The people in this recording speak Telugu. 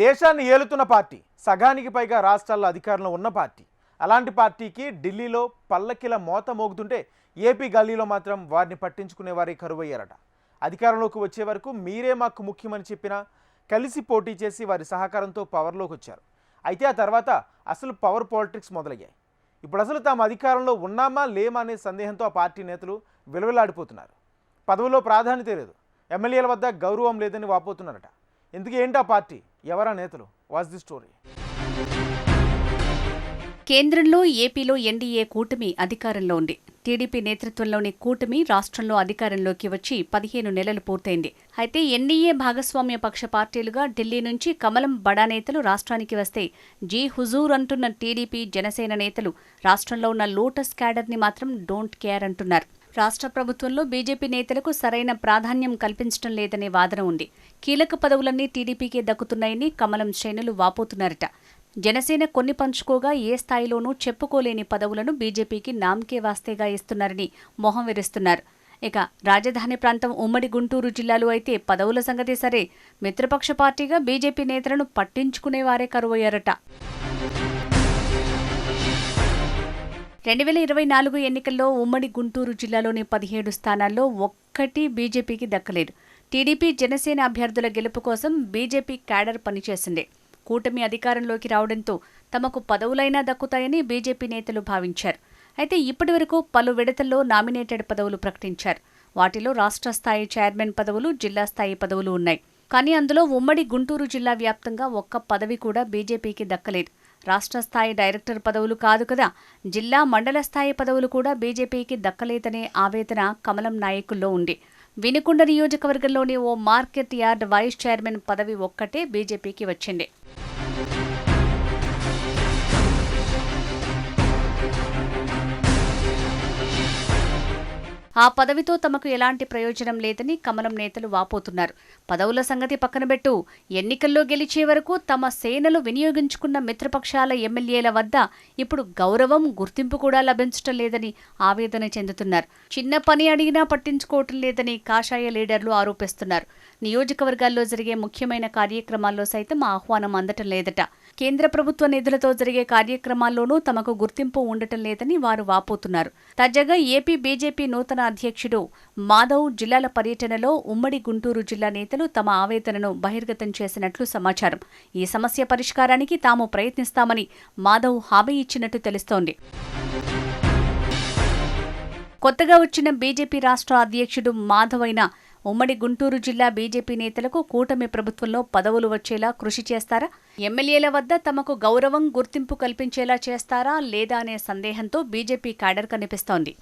దేశాన్ని ఏలుతున్న పార్టీ సగానికి పైగా రాష్ట్రాల్లో అధికారంలో ఉన్న పార్టీ. అలాంటి పార్టీకి ఢిల్లీలో పల్లకిల మోత మోగుతుంటే ఏపీ గల్లీలో మాత్రం వారిని పట్టించుకునే వారే కరువయ్యారట. అధికారంలోకి వచ్చే వరకు మీరే మాకు ముఖ్యమని చెప్పినా కలిసి పోటీ చేసి వారి సహకారంతో పవర్లోకి వచ్చారు. అయితే ఆ తర్వాత అసలు పవర్ పాలిటిక్స్ మొదలయ్యాయి. ఇప్పుడు అసలు తాము అధికారంలో ఉన్నామా లేమా అనే సందేహంతో ఆ పార్టీ నేతలు విలువలాడిపోతున్నారు. పదవిలో ప్రాధాన్యత లేదు. ఎమ్మెల్యేల వద్ద గౌరవం లేదని వాపోతున్నారట. ఎందుకు ఏంటి ఆ పార్టీ? ఎవరా నేతలు? వాజ్ ది స్టోరీ కేంద్రంలో ఏపీలో ఎన్డీఏ కూటమి అధికారంలో ఉంది. టీడీపీ నేతృత్వంలోని కూటమి రాష్ట్రంలో అధికారంలోకి వచ్చి పదిహేను నెలలు పూర్తయింది. అయితే ఎన్డీఏ భాగస్వామ్య పక్ష పార్టీలుగా ఢిల్లీ నుంచి కమలం బడా నేతలు రాష్ట్రానికి వస్తే జీ హుజూర్ అంటున్న టీడీపీ జనసేన నేతలు రాష్ట్రంలో ఉన్న లోటస్ క్యాడర్ని మాత్రం డోంట్ కేర్ అంటున్నారు. రాష్ట్ర ప్రభుత్వంలో బీజేపీ నేతలకు సరైన ప్రాధాన్యం కల్పించడం లేదనే వాదన ఉంది. కీలక పదవులన్నీ టీడీపీకే దక్కుతున్నాయని కమలం శ్రేణులు వాపోతున్నారట. జనసేన కొన్ని పంచుకోగా ఏ స్థాయిలోనూ చెప్పుకోలేని పదవులను బీజేపీకి నామకే వాస్తేగా ఇస్తున్నారని మొహం విరుస్తున్నారు. ఇక రాజధాని ప్రాంతం ఉమ్మడి గుంటూరు జిల్లాలో అయితే పదవుల సంగతి సరే. మిత్రపక్ష పార్టీగా బీజేపీ నేతలను పట్టించుకునేవారే కరువయ్యారట. రెండు వేల ఇరవై నాలుగు ఎన్నికల్లో ఉమ్మడి గుంటూరు జిల్లాలోని పదిహేడు స్థానాల్లో ఒక్కటి బీజేపీకి దక్కలేదు. టీడీపీ జనసేన అభ్యర్థుల గెలుపు కోసం బీజేపీ క్యాడర్ పనిచేసింది. కూటమి అధికారంలోకి రావడంతో తమకు పదవులైనా దక్కుతాయని బీజేపీ నేతలు భావించారు. అయితే ఇప్పటివరకు పలు విడతల్లో నామినేటెడ్ పదవులు ప్రకటించారు. వాటిలో రాష్ట్ర స్థాయి చైర్మన్ పదవులు జిల్లా స్థాయి పదవులు ఉన్నాయి. కానీ అందులో ఉమ్మడి గుంటూరు జిల్లా వ్యాప్తంగా ఒక్క పదవి కూడా బీజేపీకి దక్కలేదు. రాష్ట్ర స్థాయి డైరెక్టర్ పదవులు కాదు కదా జిల్లా మండల స్థాయి పదవులు కూడా బీజేపీకి దక్కలేదనే ఆవేదన కమలం నాయకుల్లో ఉంది. వినుకొండ నియోజకవర్గంలోని ఓ మార్కెట్ యార్డ్ వైస్ చైర్మన్ పదవి ఒక్కటే బీజేపీకి వచ్చింది. ఆ పదవితో తమకు ఎలాంటి ప్రయోజనం లేదని కమలం నేతలు వాపోతున్నారు. పదవుల సంగతి పక్కనబెట్టు ఎన్నికల్లో గెలిచే వరకు తమ సేనలు వినియోగించుకున్న మిత్రపక్షాల ఎమ్మెల్యేల వద్ద ఇప్పుడు గౌరవం గుర్తింపు కూడా లభించటం లేదని ఆవేదన చెందుతున్నారు. చిన్న పని అడిగినా పట్టించుకోవటం లేదని కాషాయ లీడర్లు ఆరోపిస్తున్నారు. నియోజకవర్గాల్లో జరిగే ముఖ్యమైన కార్యక్రమాల్లో సైతం ఆహ్వానం అందటం లేదట. కేంద్ర ప్రభుత్వ నిధులతో జరిగే కార్యక్రమాల్లోనూ తమకు గుర్తింపు ఉండటం లేదని వారు వాపోతున్నారు. తాజాగా ఏపీ బీజేపీ నూతన అధ్యక్షుడు మాధవ్ జిల్లాల పర్యటనలో ఉమ్మడి గుంటూరు జిల్లా నేతలు తమ ఆవేదనను బహిర్గతం చేసినట్లు సమాచారం. ఈ సమస్య పరిష్కారానికి తాము ప్రయత్నిస్తామని మాధవ్ హామీ ఇచ్చినట్టు తెలుస్తోంది. కొత్తగా వచ్చిన బీజేపీ రాష్ట్ర అధ్యక్షుడు మాధవైన ఉమ్మడి గుంటూరు జిల్లా బీజేపీ నేతలకు కూటమి ప్రభుత్వంలో పదవులు వచ్చేలా కృషి చేస్తారా? ఎమ్మెల్యేల వద్ద తమకు గౌరవం గుర్తింపు కల్పించేలా చేస్తారా లేదా అనే సందేహంతో బీజేపీ క్యాడర్ కనిపిస్తోంది.